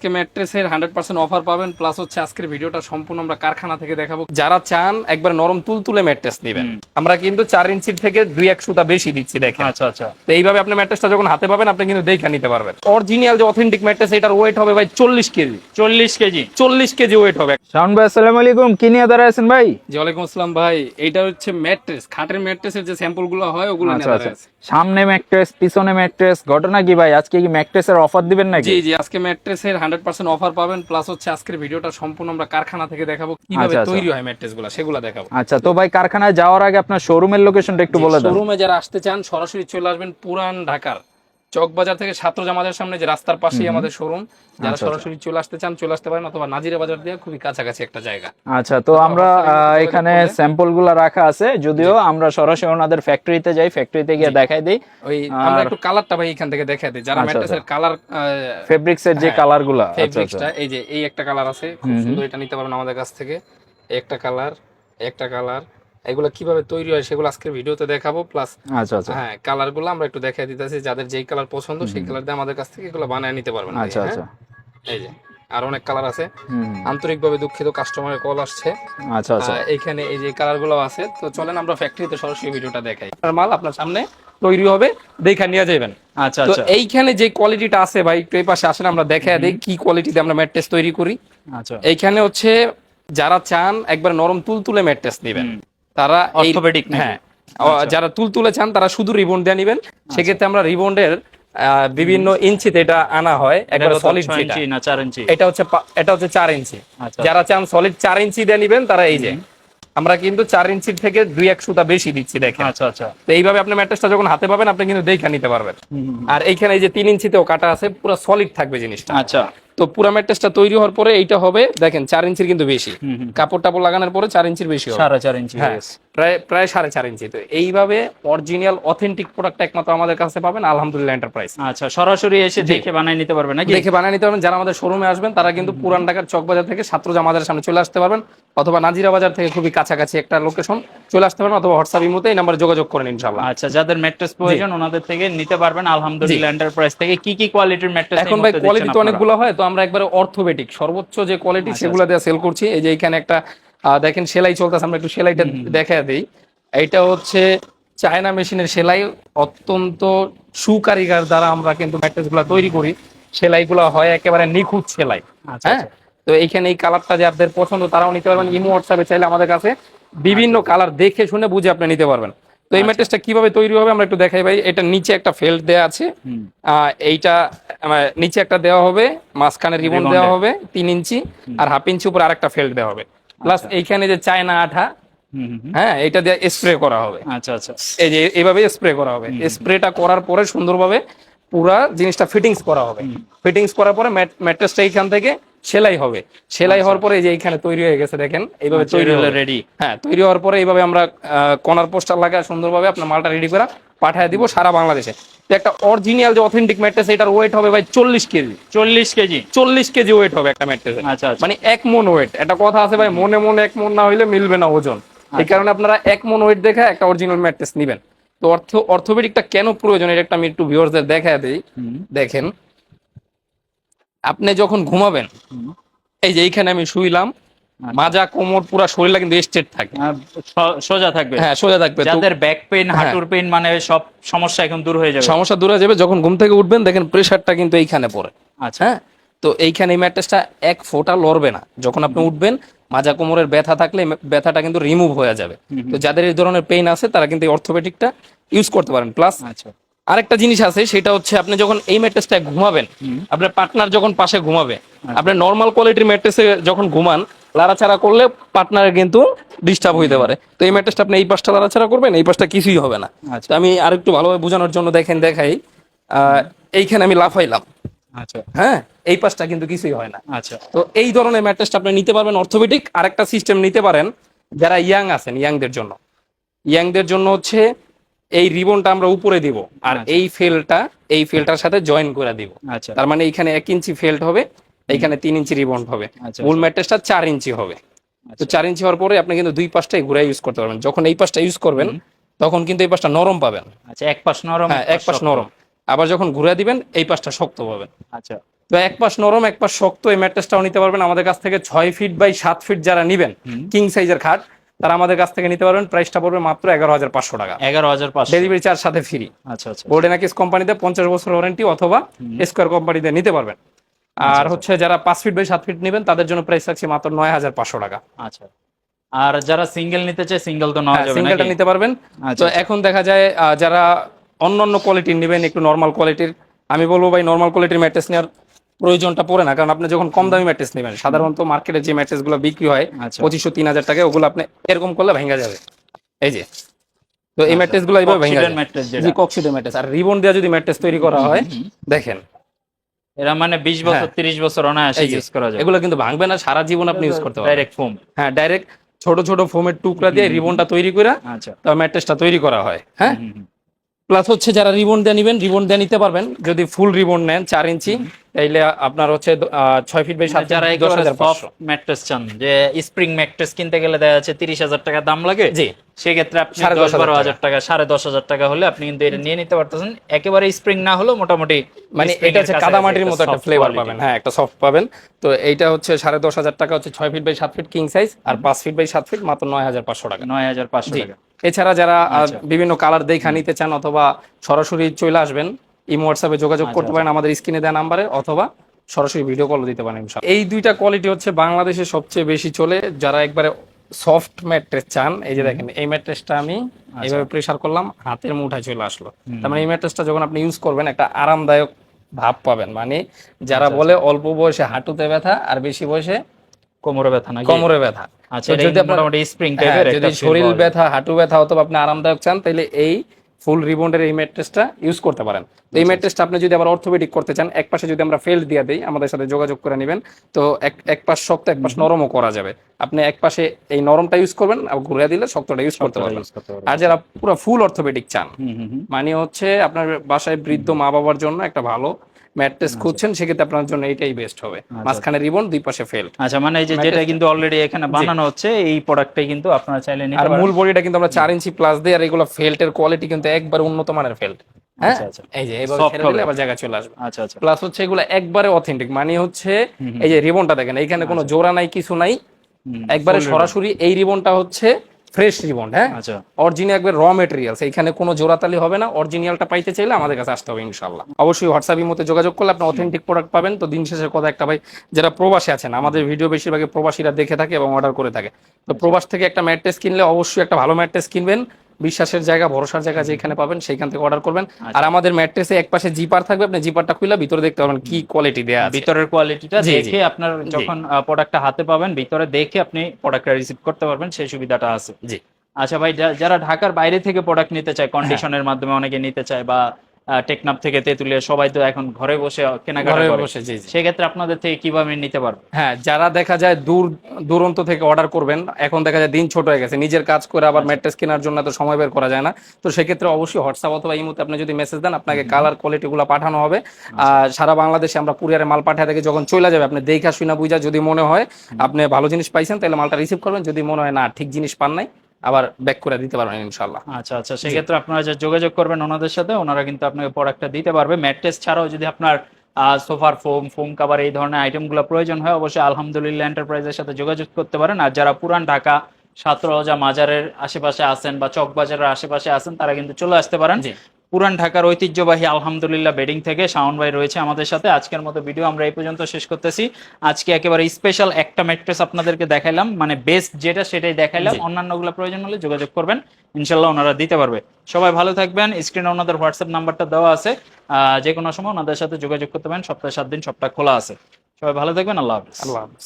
আজকে ম্যাট্রেসের hundred percent offer পাবেন প্লাস হচ্ছে আজকের ভিডিওটা সম্পূর্ণ আমরা কারখানা থেকে দেখাবো। যারা চান একবার নরম তুলতুলে ম্যাট্রেস নেবেন। আমরা কিন্তু চার ইঞ্চির থেকে দুই এক সুতা বেশি দিচ্ছি দেখেন। আচ্ছা আচ্ছা। তো এইভাবে আপনি ম্যাট্রেসটা যখন হাতে পাবেন আপনি কিন্তু দেখে নিতে পারবেন। অরিজিনাল যে অথেন্টিক ম্যাট্রেস এটার ওয়েট হবে ভাই চল্লিশ কেজি। চল্লিশ কেজি। চল্লিশ কেজি ওয়েট হবে। শাওন ভাই আসসালামু আলাইকুম। কি নিয়ে দাঁড়ায় আছেন ভাই? জি ওয়ালাইকুম আসসালাম ভাই। এইটা হচ্ছে ম্যাট্রেস। খাটের ম্যাট্রেসের যে স্যাম্পলগুলো হয় ওগুলো নিয়ে আচ্ছা আচ্ছা। দাঁড়ায় আছে। সামনে ম্যাট্রেস পিছনে ম্যাট্রেস ঘটনা কি ভাই? আজকে কি ম্যাট্রেসের অফার দিবেন নাকি? জি জি আজকে ম্যাট্রেসের হান্ড্রেড পার্সেন্ট অফার পাবেন প্লাস হচ্ছে আজকের ভিডিওটা সম্পূর্ণ আমরা কারখানা থেকে দেখাবো কীভাবে আচ্ছা, আচ্ছা। তৈরি হয় ম্যাট্রেসগুলো সেগুলো দেখাবো। আচ্ছা তো ভাই কারখানায় যাওয়ার আগে আপনার শোরুমের লোকেশনটা একটু বলে দেন। শোরুমে যারা আসতে চান সরাসরি চলে আসবেন পুরান ঢাকার। চকবাজার থেকে ছাত্র জামাতের সামনে যে রাস্তার পাশেই আমাদের শোরুম যারা আচ্ছা, সরাসরি চলে আসতে চান চলে আসতে পারেন অথবা নাজিরা বাজার দিয়ে খুবই কাছাকাছি একটা জায়গা। আচ্ছা তো আমরা এখানে স্যাম্পলগুলা রাখা আছে যদিও আমরা সরাসরি ওনাদের ফ্যাক্টরিতে যাই ফ্যাক্টরিতে গিয়ে দেখাই দিই। ওই আমরা একটু কালারটা ভাই এখান থেকে দেখাই দিই যারা আচ্ছা, ম্যাট্রেসের কালার ফেব্রিক্স এর যে হ্যাঁ, কালারগুলা আচ্ছা আচ্ছা। ফেব্রিক্সটা এই যে এই একটা কালার আছে খুব সুন্দর এটা নিতে পারবেন আমাদের কাছ থেকে। একটা কালার একটা কালার এগুলো কীভাবে তৈরি হয় সেগুলো আজকের ভিডিওতে দেখাবো প্লাস আচ্ছা আচ্ছা। হ্যাঁ কালারগুলো আমরা একটু দেখাই দিতেছি যাদের যেই কালার পছন্দ সেই কালার দিয়ে আমাদের কাছ থেকে এগুলো বানায় নিতে পারবেন আচ্ছা হ্যাঁ? আচ্ছা। এই যে আর অনেক কালার আছে। আন্তরিকভাবে দুঃখিত কাস্টমারের কল আসছে। আচ্ছা আচ্ছা। আহ, এইখানে এই যে কালারগুলো আছে তো চলেন আমরা ফ্যাক্টরিতে সরাসরি ভিডিওটা দেখাই। আপনার মাল আপনার সামনে তৈরি হবে দেখা নিয়ে যাবেন আচ্ছা তো আচ্ছা। এইখানে যে কোয়ালিটিটা আছে ভাই একটু এই পাশে আসেন আমরা দেখা দিই কি কোয়ালিটিতে আমরা ম্যাট্রেস তৈরি করি। আচ্ছা। এইখানে হচ্ছে যারা চান একবার নরম তুলতুলে ম্যাট্রেস নেবেন তারা নাকি? হ্যাঁ। ও, যারা তুলতুলে চান তারা শুধু রিবন দিয়ে নেবেন। সেক্ষেত্রে আমরা রিবন্ডের বিভিন্ন ইঞ্চিতে এটা আনা হয় একবার সলিড ইঞ্চি না চার ইঞ্চি? এটা হচ্ছে এটা হচ্ছে চার ইঞ্চি। আচ্ছা। যারা চান সলিড চার ইঞ্চি দিয়ে নিবেন তারা এই যে। আমরা কিন্তু চার ইঞ্চির থেকে দুই এক সুতা বেশি দিচ্ছি দেখেন। আচ্ছা আচ্ছা। তো এইভাবে আপনি ম্যাট্রেসটা যখন হাতে পাবেন আপনি কিন্তু দেখে নিতে পারবেন। আর এইখানে এই যে তিন ইঞ্চিতেও কাটা আছে পুরো সলিড থাকবে জিনিসটা। আচ্ছা। তো পুরা ম্যাট্রেসটা তৈরি হওয়ার পরে এইটা হবে দেখেন চার ইঞ্চির কিন্তু বেশি। কাপড় টাপড় লাগানোর পরে চার ইঞ্চির বেশি হবে। সাড়ে চার ইঞ্চি হ্যাঁ। প্রায় প্রায় সাড়ে চার ইঞ্চি। তো এইভাবে অরিজিনাল অথেন্টিক প্রোডাক্ট একমাত্র আমাদের কাছে পাবেন আলহামদুলিল্লাহ এন্টারপ্রাইজ আচ্ছা সরাসরি এসে দেখে বানাই নিতে পারবে নাকি? দেখে বানিয়ে নিতে পারবেন। যারা আমাদের শোরুমে আসবেন তারা কিন্তু পুরান ঢাকার চকবাজার থেকে ছাত্রজা বাজারের সামনে চলে আসতে পারবেন অথবা নাজিরা বাজার থেকে খুবই কাছাকাছি একটা লোকেশন চলে আসতে পারবেন অথবা হোয়াটসঅ্যাপ ইমোতে এই নাম্বারে যোগাযোগ করেন ইনশাআল্লাহ। আচ্ছা যাদের ম্যাট্রেস প্রয়োজন ওনাদের থেকে নিতে পারবেন আলহামদুলিল্লাহ এন্টারপ্রাইজ থেকে। কি কি কোয়ালিটির ম্যাট্রেস এখন ভাই কোয়ালিটি তো অনেকগুলো হয় তো আমরা একবারে অর্থোপেডিক সর্বোচ্চ যে কোয়ালিটি আচ্ছা, সেগুলো দিয়ে সেল করছি। এই যে এখানে একটা দেখেন সেলাই চলতেছে আমরা একটু সেলাইটা দেখা দিই। এটা হচ্ছে চায়না মেশিনের সেলাই অত্যন্ত সুকারিগার দ্বারা আমরা কিন্তু ম্যাট্রেসগুলা তৈরি করি। সেলাই সেলাইগুলো হয় একেবারে নিখুঁত সেলাই আচ্ছা, হ্যাঁ? তো এইখানে এই কালারটা যে আপনাদের পছন্দ তারাও নিতে পারবেন। ইমো হোয়াটসঅ্যাপে চাইলে আমাদের কাছে বিভিন্ন কালার দেখে শুনে বুঝে আপনি নিতে পারবেন। তো এই ম্যাট্রেসটা কীভাবে তৈরি হবে আমরা একটু দেখাই ভাই। এটা নিচে একটা ফেল্ট দেওয়া আছে। আহ, এইটা নিচে একটা দেওয়া হবে মাঝখানে রিবন দেওয়া হবে তিন ইঞ্চি আর হাফ ইঞ্চি উপর আরেকটা ফেল্ট দেওয়া হবে। প্লাস এইখানে যে চায়না আঠা। হ্যাঁ এটা দিয়ে স্প্রে করা হবে। আচ্ছা আচ্ছা। এই যে এইভাবে স্প্রে করা হবে। স্প্রেটা করার পরে সুন্দরভাবে পুরা জিনিসটা ফিটিংস করা হবে। ফিটিংস করার পরে ম্যাট্রেসটা এইখান থেকে সেলাই হবে। সেলাই হওয়ার পরে যে এইখানে তৈরি হয়ে গেছে দেখেন এইভাবে আচ্ছা, তৈরি হলো ready। হ্যাঁ তৈরি হওয়ার পরে এইভাবে আমরা কর্নার পোস্টার লাগায় সুন্দরভাবে আপনার মালটা রেডি করে পাঠিয়ে দিব সারা বাংলাদেশে। তো একটা অরিজিনাল যে অথেন্টিক ম্যাট্রেস এটার ওয়েট হবে ভাই চল্লিশ কেজি। চল্লিশ কেজি? চল্লিশ কেজি ওয়েট হবে একটা ম্যাট্রেসের। আচ্ছা আচ্ছা। মানে এক মন ওয়েট একটা কথা আছে ভাই মনে মনে এক মন না হইলে মিলবে না ওজন। এই কারণে আপনারা এক মন ওয়েট দেখে একটা অরিজিনাল ম্যাট্রেস নেবেন। তো অর্থ অর্থোপেডিকটা কেন প্রয়োজন এটা একটা আমি একটু ভিউয়ারদের দেখা দিই। দেখেন আপনি যখন ঘুমাবেন এই যে এইখানে আমি শুইলাম আচ্ছা। মাজা কোমর পুরা শরীরটা কিন্তু স্ট্রেট থাকে সোজা থাকবে। হ্যাঁ সোজা থাকবে। যাদের ব্যাক পেইন হাঁটুর পেইন মানে সব সমস্যা এখন দূর হয়ে যাবে। সমস্যা দূর হয়ে যাবে যখন ঘুম থেকে উঠবেন দেখেন প্রেশারটা কিন্তু এইখানে পড়ে। আচ্ছা। হ্যাঁ? তো এইখানে এই ম্যাট্রেসটা এক ফোঁটা লড়বে না। যখন আপনি উঠবেন মাজা কোমরের ব্যথা থাকলে ব্যথাটা কিন্তু রিমুভ হয়ে যাবে। তো যাদের এই ধরনের পেইন আছে তারা কিন্তু এই অর্থোপেডিকটা ইউজ করতে পারেন। প্লাস আচ্ছা। আরেকটা জিনিস আছে সেটা হচ্ছে আপনি যখন এই ম্যাট্রেসটা ঘুমাবেন আপনার পার্টনার যখন পাশে ঘুমাবে আপনি নর্মাল কোয়ালিটির ম্যাট্রেসে যখন ঘুমান লাড়াচাড়া করলে পার্টনারের কিন্তু ডিস্টার্ব হইতে পারে। তো এই ম্যাট্রেসটা আপনি এই পাশটা লাড়াচাড়া করবেন এই পাশটা কিছুই হবে না। আচ্ছা। তো আমি আরেকটু ভালোভাবে বোঝানোর জন্য দেখেন দেখাই। এইখানে আমি লাফাইলাম। আচ্ছা। হ্যাঁ এই পাশটা কিন্তু কিছুই হয় না। আচ্ছা। তো এই ধরনের ম্যাট্রেসটা আপনি নিতে পারবেন অর্থোপেডিক। আরেকটা সিস্টেম নিতে পারেন যারা ইয়াং আছেন ইয়াংদের জন্য। ইয়াংদের জন্য হচ্ছে এই রিবনটা আমরা উপরে দিব আর আচ্ছা। এই ফেলটা এই ফেলটার সাথে জয়েন করে দিব। আচ্ছা। তার মানে এইখানে এক ইঞ্চি ফেল্ট হবে এইখানে তিন ইঞ্চি রিবন হবে। আচ্ছা, মূল ম্যাট্রেসটা চার ইঞ্চি হবে। তো আচ্ছা। চার ইঞ্চি হওয়ার পরে আপনি কিন্তু দুই পাশটাই ঘুরে ইউজ করতে পারবেন। যখন এই পাশটা ইউজ করবেন তখন কিন্তু এই পাশটা নরম পাবেন। আচ্ছা এক পাশ নরম হ্যাঁ এক পাশ নরম। আবার যখন ঘুরে দিবেন এই পাশটা শক্ত পাবেন। আচ্ছা। তো এক পাশ নরম এক পাশ শক্ত এই ম্যাট্রেসটাও নিতে পারবেন। আমাদের কাছ থেকে ছয় ফিট বাই সাত ফিট যারা নিবেন কিং সাইজের খাট তারা আমাদের কাছ থেকে নিতে পারবেন। প্রাইসটা পড়বে মাত্র এগারো হাজার পাঁচশো টাকা। এগারো হাজার পাঁচশো। ডেলিভারি চার্জ সাথে ফ্রি আচ্ছা আচ্ছা গোল্ডেন আকিস কোম্পানিতে পঞ্চাশ বছর ওয়ারেন্টি অথবা স্কোয়ার কোম্পানিতে নিতে পারবেন। আর হচ্ছে যারা পাঁচ ফিট বাই সাত ফিট নেবেন তাদের জন্য প্রাইস থাকছে মাত্র নয় হাজার পাঁচশো টাকা। আচ্ছা। আর যারা সিঙ্গেল নিতে চায় সিঙ্গেল তো নেওয়া যাবে সিঙ্গেলটা নিতে পারবেন। আচ্ছা, তো এখন দেখা যায় যারা অন্য অন্য কোয়ালিটির নেবেন একটু নর্মাল কোয়ালিটির আমি বলব ভাই নর্মাল কোয়ালিটির ম্যাট্রেস নেওয়ার প্রয়োজনটা পড়ে না। কারণ আপনি যখন কম দামি ম্যাট্রেস নেবেন সাধারণত মার্কেটে যে ম্যাট্রেসগুলো বিক্রি হয় আচ্ছা। পঁচিশশো তিন হাজার টাকা ওগুলো আপনি এরকম করলে ভেঙে যাবে। এই যে। তো এই ম্যাট্রেসগুলো এইভাবে ভেঙে যাবে জি কক্সিডের ম্যাট্রেস আর রিবন দিয়ে যদি ম্যাট্রেস তৈরি করা হয় দেখেন। এরা মানে বিশ বছর হ্যাঁ। তিরিশ বছর অনায়াসে ইউজ করা যায় এগুলো কিন্তু ভাঙবে না সারা জীবন আপনি ইউজ করতে পারবেন। ডাইরেক্ট ফোম হ্যাঁ ডাইরেক্ট ছোট ছোট ফোমের টুকরা দিয়ে রিবনটা তৈরি করে আচ্ছা। তারপর ম্যাট্রেসটা তৈরি করা হয়। হ্যাঁ। প্লাস হচ্ছে যারা রিবন দিয়ে নিবেন রিবন দিয়ে নিতে পারবেন। যদি ফুল রিবন নেন চার ইঞ্চি। তাইলে আপনার হচ্ছে ছয় ফিট বাই সাত যারা সফট ম্যাট্রেস চান যে স্প্রিং ম্যাট্রেস কিনতে গেলে দেখা যাচ্ছে তিরিশ হাজার টাকা দাম লাগে জি। সেক্ষেত্রে আপনি দশ দশ হাজার বারো টাকা। হাজার টাকা। সাড়ে দশ হাজার টাকা হলে আপনি কিন্তু এটা নিয়ে নিতে পারতেছেন। একেবারে স্প্রিং না হলেও মোটামুটি মানে এটা হচ্ছে কাদামাটির মতো একটা ফ্লেভার পাবেন। হ্যাঁ একটা সফট পাবেন। তো এইটা হচ্ছে সাড়ে দশ হাজার টাকা হচ্ছে ছয় ফিট বাই সাত ফিট কিং সাইজ আর পাঁচ ফিট বাই সাত ফিট মাত্র নয় হাজার পাঁচশো টাকা। নয় হাজার পাঁচশো টাকা। এছাড়া যারা আচ্ছা। বিভিন্ন কালার দেখা নিতে চান অথবা সরাসরি চলে আসবেন ইমো হোয়াটসঅ্যাপে যোগাযোগ আচ্ছা, করতে পারেন আমাদের স্ক্রিনে দেওয়া নাম্বারে অথবা সরাসরি ভিডিও কল দিতে পারেন এই দুইটা কোয়ালিটি হচ্ছে বাংলাদেশে সবচেয়ে বেশি চলে যারা একবারে সফট ম্যাট্রেস চান এই যে দেখেন এই ম্যাট্রেসটা আমি আচ্ছা। এইভাবে প্রেসার করলাম হাতের মুঠায় চলে আসলো। তার মানে এই ম্যাট্রেসটা যখন আপনি ইউজ করবেন একটা আরামদায়ক ভাব পাবেন। মানে যারা আচ্ছা, বলে অল্প বয়সে হাঁটুতে ব্যথা আর বেশি বয়সে কোমরে ব্যথা নাকি? কোমরে ব্যথা। আচ্ছা যদি আপনার- মোটামুটি স্প্রিং হ্যাঁ, টাইপের যদি শরীর ব্যথা হাঁটু ব্যথা অথবা আপনি আরামদায়ক চান তাহলে এই ফুল রিবন্ডের এই ম্যাট্রেসটা ইউজ করতে পারেন। আচ্ছা, এই ম্যাট্রেসটা আপনি যদি আবার অর্থোপেডিক করতে চান এক পাশে যদি আমরা ফেল্ড দিয়ে দিই আমাদের সাথে যোগাযোগ করে নেবেন। তো এক এক পাশ শক্ত এক পাশ নরমও করা যাবে। আপনি এক পাশে এই নরমটা ইউজ করবেন আর ঘুরে দিলে শক্তটা ইউজ করতে পারবেন। আর যারা পুরো ফুল অর্থোপেডিক চান মানে হচ্ছে আপনার বাসায় বৃদ্ধ মা বাবার জন্য একটা ভালো ম্যাট্রেস খুঁজছেন সেক্ষেত্রে আপনার জন্য এটাই বেস্ট হবে। মাঝখানে রিবন দুই পাশে ফেল্ড আচ্ছা মানে এই যে যেটা কিন্তু অলরেডি এখানে বানানো হচ্ছে এই প্রোডাক্টটাই কিন্তু আপনারা চাইলে নিতে আর মূল বডিটা কিন্তু আমরা চার ইঞ্চি প্লাস দিই আর এগুলো ফেল্টের কোয়ালিটি কিন্তু একবারে উন্নত মানের ফেল্ট হ্যাঁ? আচ্ছা, আচ্ছা। এই যে ছেড়ে দিলে আবার জায়গা চলে আসবে। আচ্ছা আচ্ছা। প্লাস হচ্ছে এগুলো একবারে অথেন্টিক মানে হচ্ছে এই যে রিবনটা দেখেন এইখানে কোনো জোড়া নাই কিছু নাই। একবারে সরাসরি এই রিবনটা হচ্ছে ফ্রেশ রিবন্ড হ্যাঁ? আচ্ছা। অরিজিনাল একবার র মেটেরিয়ালস এখানে কোনো জোড়াতালি হবে না অরিজিনালটা পাইতে চাইলে আমাদের কাছে আসতে হবে ইনশাল্লাহ অবশ্যই হোয়াটসঅ্যাপ মধ্যে যোগাযোগ করলে আপনি অথেন্টিক প্রোডাক্ট পাবেন। তো দিন শেষে কথা একটা ভাই যারা প্রবাসী আছেন আমাদের ভিডিও বেশিরভাগ প্রবাসীরা দেখে থাকে এবং অর্ডার করে থাকে। তো প্রবাস থেকে একটা ম্যাট্রেস কিনলে অবশ্যই একটা ভালো ম্যাট্রেস কিনবেন। বিশ্বাসের জায়গা ভরসার জায়গা যেখানে পাবেন সেখান থেকে অর্ডার করবেন। আর আমাদের ম্যাট্রেসে এক পাশে জিপার থাকবে আপনি জিপারটা খুলে ভিতরে দেখতে পাবেন কি কোয়ালিটি দেয়া আছে। ভিতরের কোয়ালিটিটা। দেখে আপনার যখন প্রোডাক্টটা হাতে পাবেন ভিতরে দেখে আপনি প্রোডাক্টটা রিসিভ করতে পারবেন সেই সুবিধাটা আছে। জি। আচ্ছা ভাই যারা ঢাকার বাইরে থেকে প্রোডাক্ট নিতে চায় কন্ডিশনের মাধ্যমে অনেকে নিতে চায় বা টেকনাপ থেকে তেতুলিয়া সবাই তো এখন ঘরে বসে কেনাকাটা করে। বসে জি সেক্ষেত্রে আপনাদের থেকে কীভাবে নিতে পারবে? হ্যাঁ যারা দেখা যায় দূর দূরান্ত থেকে অর্ডার করবেন এখন দেখা যায় দিন ছোট হয়ে গেছে নিজের কাজ করে আবার ম্যাট্রেস কেনার জন্য তো সময় বের করা যায় না। তো সেক্ষেত্রে অবশ্যই হোয়াটসঅ্যাপ অথবা ইমোতে আপনি যদি মেসেজ দেন আপনাকে কালার কোয়ালিটি গুলো পাঠানো হবে। আর সারা বাংলাদেশে আমরা কুরিয়ারে মাল পাঠিয়ে থাকি যখন চলে যাবে আপনি দেখা শুনা বুঝা যদি মনে হয় আপনি ভালো জিনিস পাইছেন তাহলে মালটা রিসিভ করবেন। যদি মনে হয় না ঠিক জিনিস পান নাই আবার ব্যাক করে দিতে পারবেন ইনশাল্লাহ আচ্ছা আচ্ছা সেক্ষেত্রে আপনারা যে যোগাযোগ করবেন ওনাদের সাথে ওনারা কিন্তু আপনাকে প্রোডাক্টটা দিতে পারবে। ম্যাট্রেস ছাড়াও যদি আপনার সোফার ফোম ফোম কাভার এই ধরনের আইটেমগুলো প্রয়োজন হয় অবশ্যই আলহামদুলিল্লাহ এন্টারপ্রাইজের সাথে যোগাযোগ করতে পারেন। আর যারা পুরান ঢাকা সাতরজা মাজারের আশেপাশে আছেন বা চকবাজারের আশেপাশে আছেন তারা কিন্তু চলে আসতে পারেন। পুরান ঢাকার ঐতিহ্যবাহী আলহামদুলিল্লাহ বেডিং থেকে শাওন ভাই রয়েছে আমাদের সাথে। আজকের মতো ভিডিও আমরা এই পর্যন্ত শেষ করতেছি। আজকে একেবারে স্পেশাল একটা ম্যাট্রেস আপনাদেরকে দেখাইলাম মানে বেস্ট যেটা সেটাই দেখাইলাম। জি। অন্যান্যগুলো প্রয়োজন হলে যোগাযোগ করবেন ইনশাল্লাহ ওনারা দিতে পারবে। সবাই ভালো থাকবেন স্ক্রিনে ওনাদের হোয়াটসঅ্যাপ নাম্বারটা দেওয়া আছে। যে কোনো সময় ওনাদের সাথে যোগাযোগ করতে পারেন সপ্তাহে সাত দিন সপ্তাহ খোলা আছে। সবাই ভালো থাকবেন আল্লাহ হাফিজ। আল্লাহ হাফিজ।